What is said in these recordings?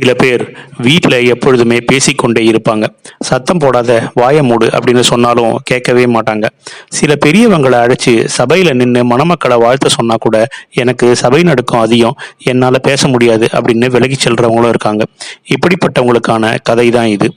சில பேர் வீட்டில் எப்பொழுதுமே பேசிக்கொண்டே இருப்பாங்க. சத்தம் போடாத வாய மூடு அப்படின்னு சொன்னாலும் கேட்கவே மாட்டாங்க. சில பெரியவங்களை அழைச்சி சபையில் நின்று மணமக்களை வாழ்த்த சொன்னால் கூட எனக்கு சபை நடுக்கம் அதிகம் என்னால் பேச முடியாது அப்படின்னு விலகி செல்றவங்களும் இருக்காங்க. இப்படிப்பட்டவங்களுக்கான கதை தான் இது.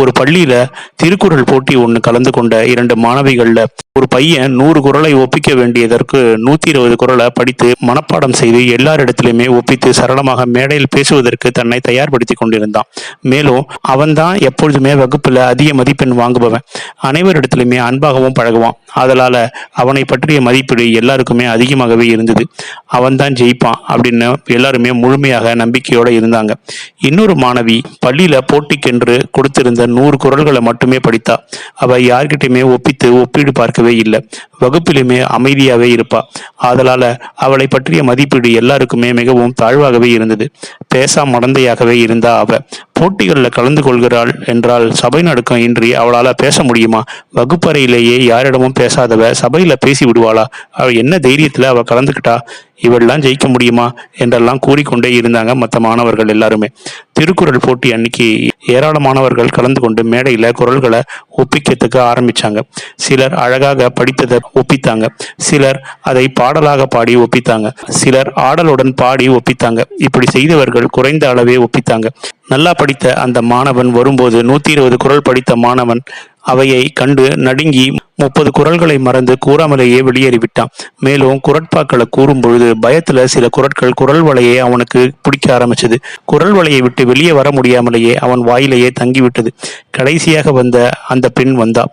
ஒரு பள்ளியில் திருக்குறள் போட்டி ஒன்று கலந்து கொண்ட இரண்டு மாணவிகளில் ஒரு பையன் நூறு குரலை ஒப்பிக்க வேண்டியதற்கு நூற்றி இருபது குரலை படித்து மனப்பாடம் செய்து எல்லாரிடத்திலுமே ஒப்பித்து சரளமாக மேடையில் பேசுவதற்கு தன்னை தயார் தயார்படுத்தி கொண்டிருந்தான் மேலும் அவன்தான் எப்பொழுதுமே வகுப்புல அதிக மதிப்பெண் வாங்குபவன். அனைவரிடத்திலுமே அன்பாகவும் பழகுவான். அதனால அவனை பற்றிய மதிப்பீடு எல்லாருக்குமே அதிகமாகவே இருந்தது. அவன்தான் ஜெயிப்பான் அப்படின்னு எல்லாருமே முழுமையாக நம்பிக்கையோட இருந்தாங்க. இன்னொரு மாணவி பள்ளியில போட்டிக்கென்று கொடுத்திருந்த நூறு குரல்களை மட்டுமே படித்தா. அவ யார்கிட்டயுமே ஒப்பித்து ஒப்பீடு பார்க்கவே இல்லை. வகுப்பிலுமே அமைதியாகவே இருப்பா. அதனால அவளை பற்றிய மதிப்பீடு எல்லாருக்குமே மிகவும் தாழ்வாகவே இருந்தது. பேசா மடந்தையாகவே இருந்தா அவ போட்டிகளில் கலந்து கொள்கிறாள் என்றால் சபை நடுக்கம் இன்றி அவளால் பேச முடியுமா? வகுப்பறையிலேயே யாரிடமும் பேசாதவ சபையில் பேசி விடுவாளா? அவள் என்ன தைரியத்தில் அவள் கலந்துக்கிட்டா? இவெல்லாம் ஜெயிக்க முடியுமா? என்றெல்லாம் கூறிக்கொண்டே இருந்தாங்க மற்ற மாணவர்கள் எல்லாருமே. திருக்குறள் போட்டி அன்னைக்கு ஏராளமானவர்கள் கலந்து கொண்டு மேடையில் குரல்களை ஒப்பிக்கிறதுக்கு ஆரம்பித்தாங்க சிலர் அழகாக படித்ததை ஒப்பித்தாங்க. சிலர் அதை பாடலாக பாடி ஒப்பித்தாங்க. சிலர் ஆடலுடன் பாடி ஒப்பித்தாங்க. இப்படி செய்தவர்கள் குறைந்த அளவே ஒப்பித்தாங்க. நல்லா படித்த அந்த மாணவன் வரும்போது நூத்தி இருபது குரல் படித்த மாணவன் அவையை கண்டு நடுங்கி முப்பது குரல்களை மறந்து கூறாமலேயே வெளியேறிவிட்டான். மேலும் குரட்பாக்களை கூறும் பொழுது பயத்துல சில குரட்கள் குரல் வலையை அவனுக்கு பிடிக்க ஆரம்பிச்சது. குரல் வலையை விட்டு வெளியே வர முடியாமலேயே அவன் வாயிலேயே தங்கிவிட்டது. கடைசியாக வந்த அந்த பெண் வந்தா.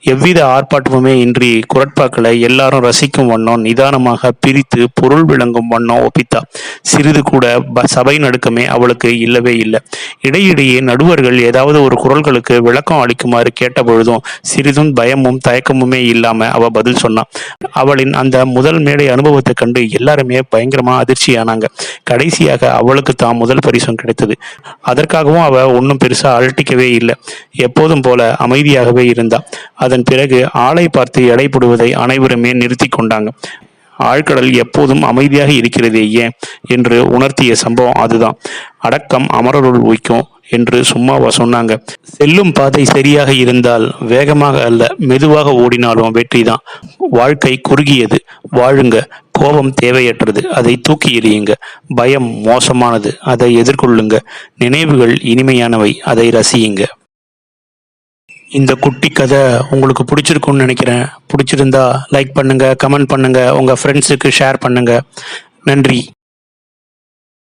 எவ்வித ஆர்ப்பாட்டமுமே இன்றி குரட்பாக்களை எல்லாரும் ரசிக்கும் வண்ணம் நிதானமாக பிரித்து பொருள் விளங்கும் வண்ணம் ஒப்பித்தா. சிறிது கூட சபை நடுக்கமே அவளுக்கு இல்லவே இல்லை. இடையிடையே நடுவர்கள் ஏதாவது ஒரு குரல்களுக்கு விளக்கம் அளிக்குமாறு கேட்டபொழுதும் சிறிதும் பயமும் தயக்கமுமே இல்லாம அவ பதில் சொன்னான் அவளின் அந்த முதல் மேடை அனுபவத்தை கண்டு எல்லாருமே பயங்கரமா அதிர்ச்சியானாங்க. கடைசியாக அவளுக்கு தான் முதல் பரிசும் கிடைத்தது. அதற்காகவும் அவ ஒன்றும் பெருசா அழட்டிக்கவே இல்லை. எப்போதும் போல அமைதியாகவே இருந்தா. அதன் பிறகு ஆளை பார்த்து எடை போடுவதை அனைவருமே நிறுத்தி கொண்டாங்க. ஆழ்கடல் எப்போதும் அமைதியாக இருக்கிறதே ஏன்? என்று உணர்த்திய சம்பவம் அதுதான். அடக்கம் அமரருள் உய்க்கும் என்று சும்மாவா சொன்னாங்க. செல்லும் பாதை சரியாக இருந்தால் வேகமாக அல்ல மெதுவாக ஓடினாலும் வெற்றிதான். வாழ்க்கை குறுகியது. வாழுங்க. கோபம் தேவையற்றது. அதை தூக்கி எறியுங்க. பயம் மோசமானது. அதை எதிர்கொள்ளுங்க. நினைவுகள் இனிமையானவை. அதை ரசியுங்க. இந்த குட்டி கதை உங்களுக்கு பிடிச்சிருக்கும்னு நினைக்கிறேன். பிடிச்சிருந்தா லைக் பண்ணுங்கள் கமெண்ட் பண்ணுங்கள் உங்கள் ஃப்ரெண்ட்ஸுக்கு ஷேர் பண்ணுங்கள் நன்றி.